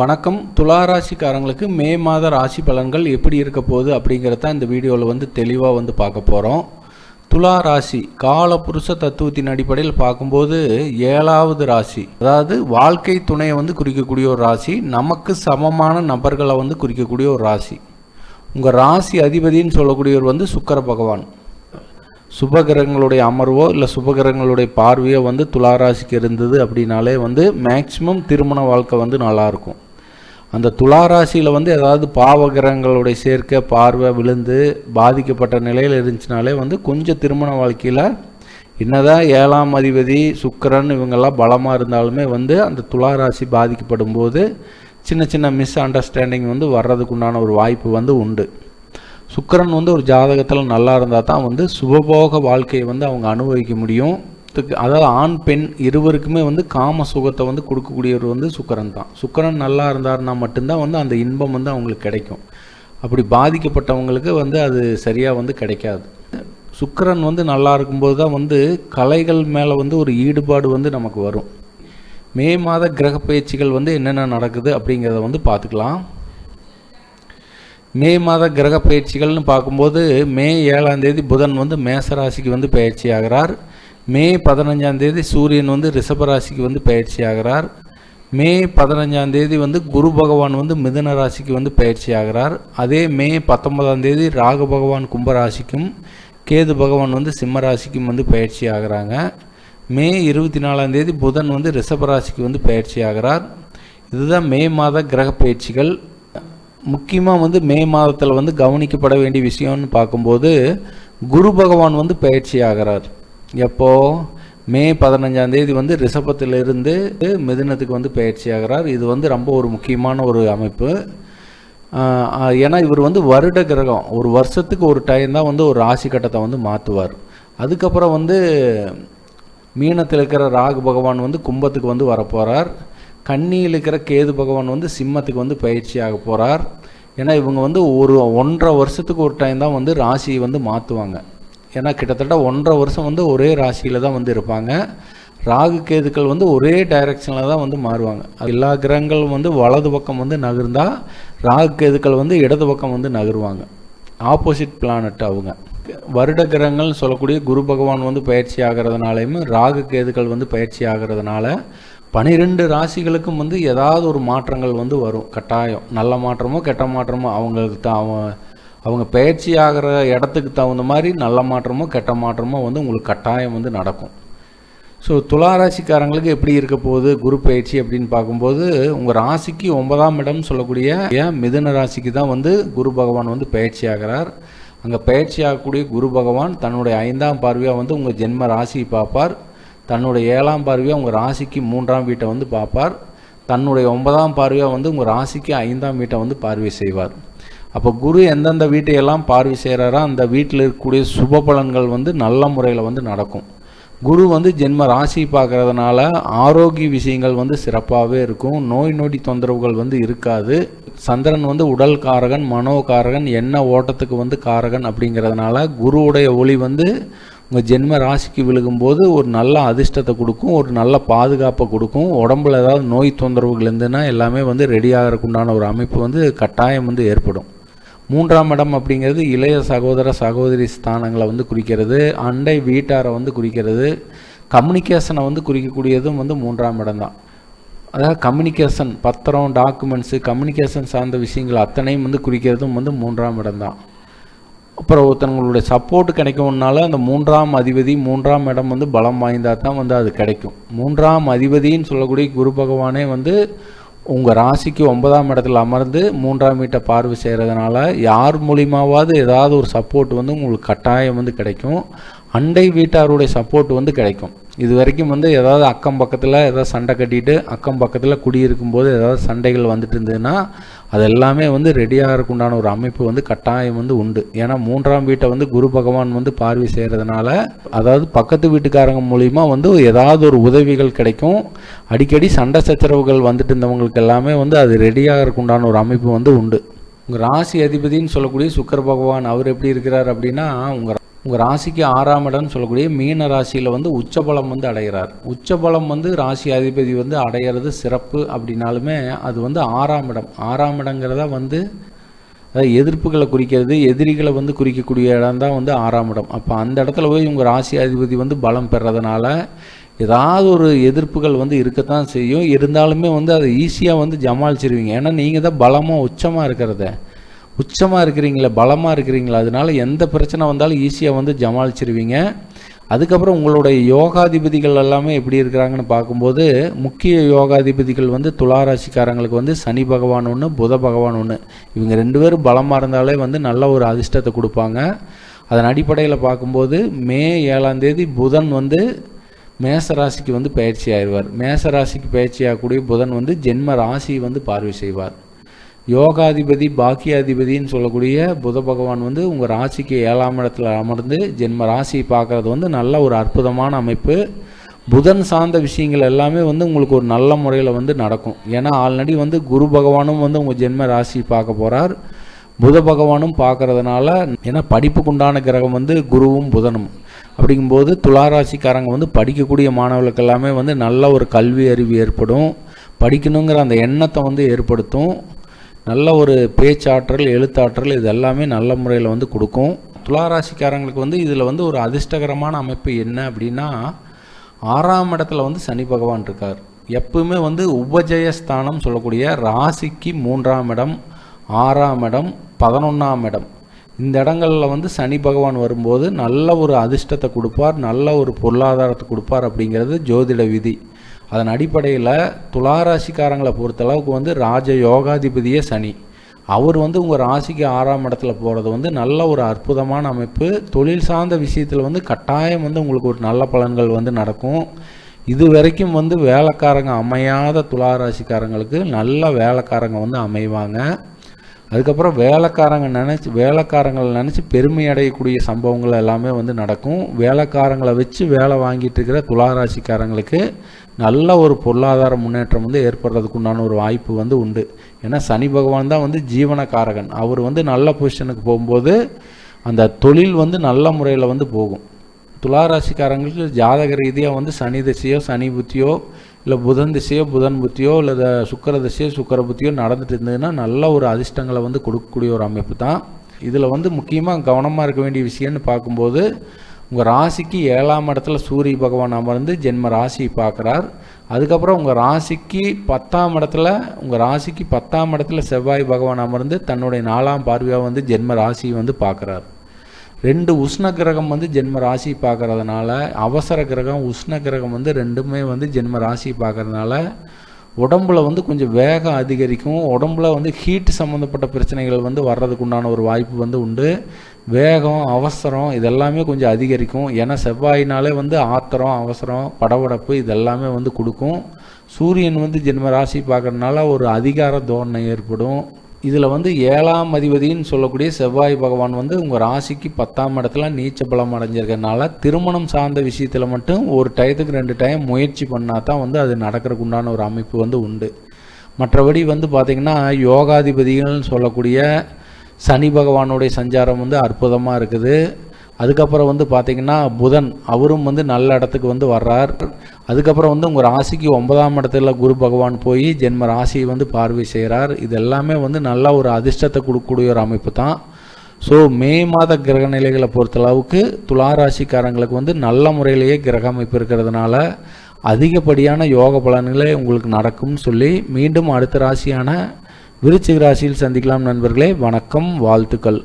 வணக்கம். துலா ராசிக்காரங்களுக்கு மே மாத ராசி பலன்கள் எப்படி இருக்க போகுது அப்படிங்கிறத இந்த வீடியோவில் வந்து தெளிவாக வந்து பார்க்க போகிறோம் துலா ராசி கால புருஷ தத்துவத்தின் அடிப்படையில் பார்க்கும்போது ஏழாவது ராசி. அதாவது வாழ்க்கை துணையை வந்து குறிக்கக்கூடிய ஒரு ராசி நமக்கு சமமான நபர்களை வந்து குறிக்கக்கூடிய ஒரு ராசி. உங்கள் ராசி அதிபதின்னு சொல்லக்கூடியவர் வந்து சுக்கர பகவான். சுபகிரகங்களுடைய அமர்வோ இல்லை சுபகிரகங்களுடைய பார்வையோ வந்து துளாராசிக்கு இருந்தது அப்படின்னாலே வந்து மேக்சிமம் திருமண வாழ்க்கை வந்து நல்லாயிருக்கும் அந்த துளாராசியில் வந்து ஏதாவது பாவகிரகங்களுடைய சேர்க்கை பார்வை விழுந்து பாதிக்கப்பட்ட நிலையில் இருந்துச்சுனாலே வந்து கொஞ்சம் திருமண வாழ்க்கையில் என்னதான் ஏழாம் அதிபதி சுக்கரன் இவங்கெல்லாம் பலமாக இருந்தாலுமே வந்து அந்த துளாராசி பாதிக்கப்படும் போது சின்ன சின்ன மிஸ் அண்டர்ஸ்டாண்டிங் வந்து வர்றதுக்கு உண்டான ஒரு வாய்ப்பு வந்து உண்டு. சுக்கரன் வந்து ஒரு ஜாதகத்தில் நல்லா இருந்தால் தான் வந்து சுபபோக வாழ்க்கையை வந்து அவங்க அனுபவிக்க முடியும். அதாவது ஆண் பெண் இருவருக்குமே வந்து காம சுகத்தை வந்து கொடுக்கக்கூடியவர் வந்து சுக்கரன் தான். சுக்கரன் நல்லா இருந்தாருன்னா மட்டும்தான் வந்து அந்த இன்பம் வந்து அவங்களுக்கு கிடைக்கும். அப்படி பாதிக்கப்பட்டவங்களுக்கு வந்து அது சரியாக வந்து கிடைக்காது. சுக்கரன் வந்து நல்லா இருக்கும்போது தான் வந்து கலைகள் மேலே வந்து ஒரு ஈடுபாடு வந்து நமக்கு வரும். மே மாத கிரக பயிற்சிகள் வந்து என்னென்ன நடக்குது அப்படிங்கிறத வந்து பார்த்துக்கலாம். மே மாத கிரக பயிற்சிகள்னு பார்க்கும்போது மே ஏழாம் தேதி புதன் வந்து மேசராசிக்கு வந்து பயிற்சி ஆகிறார் மே பதினஞ்சாம் தேதி சூரியன் வந்து ரிஷபராசிக்கு வந்து பயிற்சி ஆகிறார். மே பதினஞ்சாம் தேதி வந்து குரு பகவான் வந்து மிதன ராசிக்கு வந்து பயிற்சி ஆகிறார். அதே மே பத்தொன்பதாம் தேதி ராகு பகவான் கும்பராசிக்கும் கேது பகவான் வந்து சிம்ம ராசிக்கும் வந்து பயிற்சி ஆகிறாங்க. மே இருபத்தி நாலாம் தேதி புதன் வந்து ரிஷபராசிக்கு வந்து பயிற்சி ஆகிறார். இதுதான் மே மாத கிரக பயிற்சிகள். முக்கியமாக வந்து மே மாதத்தில் வந்து கவனிக்கப்பட வேண்டிய விஷயம்னு பார்க்கும்போது குரு பகவான் வந்து பயிற்சி ஆகிறார். எப்போ? மே பதினஞ்சாம் தேதி வந்து ரிஷபத்திலிருந்து மிதுனத்துக்கு வந்து பயிற்சி ஆகிறார். இது வந்து ரொம்ப ஒரு முக்கியமான ஒரு அமைப்பு. ஏன்னா இவர் வந்து வருட கிரகம். ஒரு வருஷத்துக்கு ஒரு டைம் தான் வந்து ஒரு ராசி கட்டத்தை வந்து மாற்றுவார் அதுக்கப்புறம் வந்து மீனத்தில் இருக்கிற ராகு பகவான் வந்து கும்பத்துக்கு வந்து வரப்போகிறார் கண்ணியில் இருக்கிற கேது பகவான் வந்து சிம்மத்துக்கு வந்து பயிற்சி ஆக போகிறார் ஏன்னா இவங்க வந்து ஒரு ஒன்றரை வருஷத்துக்கு ஒரு டைம் தான் வந்து ராசியை வந்து மாற்றுவாங்க ஏன்னா கிட்டத்தட்ட ஒன்றரை வருஷம் வந்து ஒரே ராசியில் தான் வந்து இருப்பாங்க. ராகு கேதுக்கள் வந்து ஒரே டைரக்ஷனில் தான் வந்து மாறுவாங்க. எல்லா கிரகங்களும் வந்து வலது பக்கம் வந்து நகர்ந்தால் ராகு கேதுக்கள் வந்து இடது பக்கம் வந்து நகருவாங்க. ஆப்போசிட் பிளானட் அவங்க. வருட கிரகங்கள்னு சொல்லக்கூடிய குரு பகவான் வந்து பயிற்சி ஆகிறதுனாலையும் ராகு கேதுக்கள் வந்து பயிற்சி ஆகிறதுனால பனிரெண்டு ராசிகளுக்கும் வந்து ஏதாவது ஒரு மாற்றங்கள் வந்து வரும். கட்டாயம். நல்ல மாற்றமோ கெட்ட மாற்றமோ அவங்களுக்கு தான் அவங்க அவங்க பயிற்சி ஆகிற இடத்துக்கு தகுந்த மாதிரி நல்ல மாற்றமோ கெட்ட மாற்றமோ வந்து உங்களுக்கு கட்டாயம் வந்து நடக்கும். ஸோ துலா ராசிக்காரங்களுக்கு எப்படி இருக்க போகுது குரு பயிற்சி அப்படின்னு பார்க்கும்போது உங்கள் ராசிக்கு ஒன்பதாம் இடம் சொல்லக்கூடிய ஏன் மிதுன ராசிக்கு தான் வந்து குரு பகவான் வந்து பயிற்சி ஆகிறார். அங்கே பயிற்சி ஆகக்கூடிய குரு பகவான் தன்னுடைய ஐந்தாம் பார்வையாக வந்து உங்கள் ஜென்ம ராசியை பார்ப்பார். தன்னுடைய ஏழாம் பார்வையாக உங்கள் ராசிக்கு மூன்றாம் வீட்டை வந்து பார்ப்பார். தன்னுடைய ஒன்பதாம் பார்வையாக வந்து உங்கள் ராசிக்கு ஐந்தாம் வீட்டை வந்து பார்வை செய்வார். அப்போ குரு எந்தெந்த வீட்டையெல்லாம் பார்வை செய்கிறாரோ அந்த வீட்டில் இருக்கக்கூடிய சுப பலன்கள் வந்து நல்ல முறையில் வந்து நடக்கும். குரு வந்து ஜென்ம ராசி பார்க்கறதுனால ஆரோக்கிய விஷயங்கள் வந்து சிறப்பாகவே இருக்கும். நோய் நொடி தொந்தரவுகள் வந்து இருக்காது. சந்திரன் வந்து உடல் காரகன் மனோ காரகன் என்ன ஓட்டத்துக்கு வந்து காரகன் அப்படிங்கிறதுனால குருவுடைய ஒளி வந்து உங்கள் ஜென்ம ராசிக்கு விழுகும்போது ஒரு நல்ல அதிர்ஷ்டத்தை கொடுக்கும் ஒரு நல்ல பாதுகாப்பை கொடுக்கும். உடம்புல ஏதாவது நோய் தொந்தரவுகள் இருந்துன்னா எல்லாமே வந்து ரெடி ஆகிறதுக்குண்டான ஒரு அமைப்பு வந்து கட்டாயம் வந்து ஏற்படும். மூன்றாம் இடம் அப்படிங்கிறது இளைய சகோதர சகோதரி ஸ்தானங்களை வந்து குறிக்கிறது. அண்டை வீட்டாரை வந்து குறிக்கிறது. கம்யூனிகேஷனை வந்து குறிக்கக்கூடியதும் வந்து மூன்றாம் இடம் தான். அதாவது கம்யூனிகேஷன் பத்திரம் டாக்குமெண்ட்ஸு கம்யூனிகேஷன் சார்ந்த விஷயங்கள் அத்தனையும் வந்து குறிக்கிறதும் வந்து மூன்றாம் இடம் தான். அப்புறம் ஒருத்தவங்களுடைய சப்போர்ட் கிடைக்கும்னால அந்த மூன்றாம் அதிபதி மூன்றாம் இடம் வந்து பலம் வாய்ந்தால் தான் வந்து அது கிடைக்கும். மூன்றாம் அதிபதின்னு சொல்லக்கூடிய குரு பகவானே வந்து உங்கள் ராசிக்கு ஒன்பதாம் இடத்துல அமர்ந்து மூன்றாம் வீட்டை பார்வை செய்கிறதுனால யார் மூலியமாவது ஏதாவது ஒரு சப்போர்ட் வந்து உங்களுக்கு கட்டாயம் வந்து கிடைக்கும். அண்டை வீட்டாருடைய சப்போர்ட் வந்து கிடைக்கும். இது வரைக்கும் வந்து ஏதாவது அக்கம் பக்கத்தில் ஏதாவது சண்டை கட்டிட்டு அக்கம் பக்கத்தில் குடியிருக்கும் போது ஏதாவது சண்டைகள் வந்துட்டு இருந்ததுன்னா அது எல்லாமே வந்து ரெடியாக உண்டான ஒரு அமைப்பு வந்து கட்டாயம் வந்து உண்டு. ஏன்னா மூன்றாம் வீட்டை வந்து குரு பகவான் வந்து பார்வை செய்கிறதுனால அதாவது பக்கத்து வீட்டுக்காரங்க மூலிமா வந்து ஏதாவது ஒரு உதவிகள் கிடைக்கும். அடிக்கடி சண்டை சச்சரவுகள் வந்துட்டு இருந்தவங்களுக்கு எல்லாமே வந்து அது ரெடியாக உண்டான ஒரு அமைப்பு வந்து உண்டு. உங்கள் ராசி அதிபதினு சொல்லக்கூடிய சுக்கர பகவான் அவர் எப்படி இருக்கிறார் அப்படின்னா உங்கள் உங்கள் ராசிக்கு ஆறாம் இடம்னு சொல்லக்கூடிய மீன ராசியில் வந்து உச்சபலம் வந்து அடைகிறார். உச்சபலம் வந்து ராசி அதிபதி வந்து அடையிறது சிறப்பு அப்படின்னாலுமே அது வந்து ஆறாம் இடம். ஆறாம் இடங்கிறத வந்து அதாவது எதிர்ப்புகளை குறிக்கிறது எதிரிகளை வந்து குறிக்கக்கூடிய இடம் தான் வந்து ஆறாம் இடம். அப்போ அந்த இடத்துல போய் உங்கள் ராசி அதிபதி வந்து பலம் பெறதுனால ஏதாவது ஒரு எதிர்ப்புகள் வந்து இருக்கத்தான் செய்யும். இருந்தாலுமே வந்து அதை ஈஸியாக வந்து ஜமாளிச்சிருவீங்க. ஏன்னா நீங்கள் தான் பலமாக உச்சமாக இருக்கிறத. உச்சமாக இருக்கிறீங்களே பலமாக இருக்கிறீங்களா அதனால எந்த பிரச்சனை வந்தாலும் ஈஸியாக வந்து ஜமாளிச்சிருவீங்க. அதுக்கப்புறம் உங்களுடைய யோகாதிபதிகள் எல்லாமே எப்படி இருக்கிறாங்கன்னு பார்க்கும்போது முக்கிய யோகாதிபதிகள் வந்து துளாராசிக்காரங்களுக்கு வந்து சனி பகவான் ஒன்று புத பகவான் ஒன்று இவங்க ரெண்டு பேரும் பலமாக இருந்தாலே வந்து நல்ல ஒரு அதிர்ஷ்டத்தை கொடுப்பாங்க. அதன் அடிப்படையில் பார்க்கும்போது மே ஏழாம் தேதி புதன் வந்து மேச ராசிக்கு வந்து பயிற்சி ஆயிடுவார். மேச ராசிக்கு பயிற்சி ஆகக்கூடிய புதன் வந்து ஜென்ம ராசி வந்து பார்வை செய்வார். யோகாதிபதி பாக்கியாதிபதின்னு சொல்லக்கூடிய புத பகவான் வந்து உங்கள் ராசிக்கு ஏழாம் இடத்துல அமர்ந்து ஜென்ம ராசி பார்க்குறது வந்து நல்ல ஒரு அற்புதமான அமைப்பு. புதன் சார்ந்த விஷயங்கள் எல்லாமே வந்து உங்களுக்கு ஒரு நல்ல முறையில் வந்து நடக்கும். ஏன்னா ஆல்ரெடி வந்து குரு பகவானும் வந்து உங்கள் ஜென்ம ராசி பார்க்க போகிறார் புத பகவானும் பார்க்கறதுனால ஏன்னா படிப்புக்குண்டான கிரகம் வந்து குருவும் புதனும். அப்படிங்கும்போது துளாராசிக்காரங்க வந்து படிக்கக்கூடிய மாணவர்களுக்கு எல்லாமே வந்து நல்ல ஒரு கல்வி அறிவு ஏற்படும். படிக்கணுங்கிற அந்த எண்ணத்தை வந்து ஏற்படுத்தும். நல்ல ஒரு பேச்சாற்றல் எழுத்தாற்றல் இது எல்லாமே நல்ல முறையில் வந்து கொடுக்கும். துளாராசிக்காரங்களுக்கு வந்து இதில் வந்து ஒரு அதிர்ஷ்டகரமான அமைப்பு என்ன அப்படின்னா ஆறாம் இடத்துல வந்து சனி பகவான் இருக்கார். எப்பவுமே வந்து உபஜயஸ்தானம் சொல்லக்கூடிய ராசிக்கு மூன்றாம் இடம் ஆறாம் இடம் பதினொன்றாம் இடம். இந்த இடங்களில் வந்து சனி பகவான் வரும்போது நல்ல ஒரு அதிர்ஷ்டத்தை கொடுப்பார் நல்ல ஒரு பொருளாதாரத்தை கொடுப்பார் அப்படிங்கிறது ஜோதிட விதி. அதன் அடிப்படையில் துளாராசிக்காரங்களை பொறுத்தளவுக்கு வந்து ராஜ யோகாதிபதியே சனி. அவர் வந்து உங்கள் ராசிக்கு ஆறாம் இடத்துல போகிறது வந்து நல்ல ஒரு அற்புதமான அமைப்பு. தொழில் சார்ந்த விஷயத்தில் வந்து கட்டாயம் வந்து உங்களுக்கு ஒரு நல்ல பலன்கள் வந்து நடக்கும். இது வரைக்கும் வந்து வேலைக்காரங்க அமையாத துளாராசிக்காரங்களுக்கு நல்ல வேலைக்காரங்க வந்து அமைவாங்க. அதுக்கப்புறம் வேலைக்காரங்க நினச்சி வேலைக்காரங்களை நினச்சி பெருமை அடையக்கூடிய சம்பவங்கள் எல்லாமே வந்து நடக்கும். வேலைக்காரங்களை வச்சு வேலை வாங்கிட்டு இருக்கிற துளாராசிக்காரங்களுக்கு நல்ல ஒரு பொருளாதார முன்னேற்றம் வந்து ஏற்படுறதுக்கு உண்டான ஒரு வாய்ப்பு வந்து உண்டு. ஏன்னா சனி பகவான் தான் வந்து ஜீவனக்காரகன். அவர் வந்து நல்ல பொசிஷனுக்கு போகும்போது அந்த தொழில் வந்து நல்ல முறையில் வந்து போகும். துளாராசிக்காரங்களுக்கு ஜாதக ரீதியாக வந்து சனி திசையோ சனி புத்தியோ இல்லை புதன் திசையோ புதன் புத்தியோ இல்லை சுக்கர திசையோ சுக்கர புத்தியோ நடந்துட்டு இருந்ததுன்னா நல்ல ஒரு அதிர்ஷ்டங்களை வந்து கொடுக்கக்கூடிய ஒரு அமைப்பு தான். இதில் வந்து முக்கியமாக கவனமாக இருக்க வேண்டிய விஷயம்னு பார்க்கும்போது உங்கள் ராசிக்கு ஏழாம் இடத்துல சூரிய பகவான் அமர்ந்து ஜென்ம ராசி பார்க்குறார். அதுக்கப்புறம் உங்கள் ராசிக்கு பத்தாம் இடத்துல உங்கள் ராசிக்கு பத்தாம் இடத்துல செவ்வாய் பகவான் அமர்ந்து தன்னுடைய நாலாம் பார்வையாக வந்து ஜென்ம ராசியை வந்து பார்க்குறார். ரெண்டு உஷ்ண கிரகம் வந்து ஜென்ம ராசி பார்க்கறதுனால அவசர கிரகம் உஷ்ண கிரகம் வந்து ரெண்டுமே வந்து ஜென்ம ராசி பார்க்கறதுனால உடம்புல வந்து கொஞ்சம் வேகம் அதிகரிக்கும். உடம்புல வந்து ஹீட் சம்மந்தப்பட்ட பிரச்சனைகள் வந்து வர்றதுக்கு உண்டான ஒரு வாய்ப்பு வந்து உண்டு. வேகம் அவசரம் இதெல்லாமே கொஞ்சம் அதிகரிக்கும். ஏன்னா செவ்வாயினாலே வந்து ஆத்திரம் அவசரம் படபடப்பு இதெல்லாமே வந்து கொடுக்கும். சூரியன் வந்து ஜென்ம ராசி பார்க்குறதுனால ஒரு அதிகார தோரணை ஏற்படும். இதில் வந்து ஏழாம் அதிபதின்னு சொல்லக்கூடிய செவ்வாய் பகவான் வந்து உங்கள் ராசிக்கு பத்தாம் இடத்துல நீச்ச பலம் அடைஞ்சிருக்கனால திருமணம் சார்ந்த விஷயத்தில் மட்டும் ஒரு டயத்துக்கு ரெண்டு டைம் முயற்சி பண்ணால் தான் வந்து அது நடக்கிறதுக்கு உண்டான ஒரு அமைப்பு வந்து உண்டு. மற்றபடி வந்து பார்த்திங்கன்னா யோகாதிபதிகள்னு சொல்லக்கூடிய சனி பகவானுடைய சஞ்சாரம் வந்து அற்புதமாக இருக்குது. அதுக்கப்புறம் வந்து பார்த்திங்கன்னா புதன் அவரும் வந்து நல்ல இடத்துக்கு வந்து வர்றார். அதுக்கப்புறம் வந்து உங்கள் ராசிக்கு ஒன்பதாம் இடத்துல குரு பகவான் போய் ஜென்ம ராசியை வந்து பார்வை செய்கிறார் இது எல்லாமே வந்து நல்ல ஒரு அதிர்ஷ்டத்தை கொடுக்கக்கூடிய ஒரு அமைப்பு தான். ஸோ மே மாத கிரக நிலைகளை பொறுத்தளவுக்கு துலா ராசிக்காரங்களுக்கு வந்து நல்ல முறையிலேயே கிரக அமைப்பு இருக்கிறதுனால அதிகப்படியான யோக பலன்களே உங்களுக்கு நடக்கும்னு சொல்லி மீண்டும் அடுத்த ராசியான விருச்சிக ராசியில் சந்திக்கலாம் நண்பர்களே. வணக்கம் வாழ்த்துக்கள்.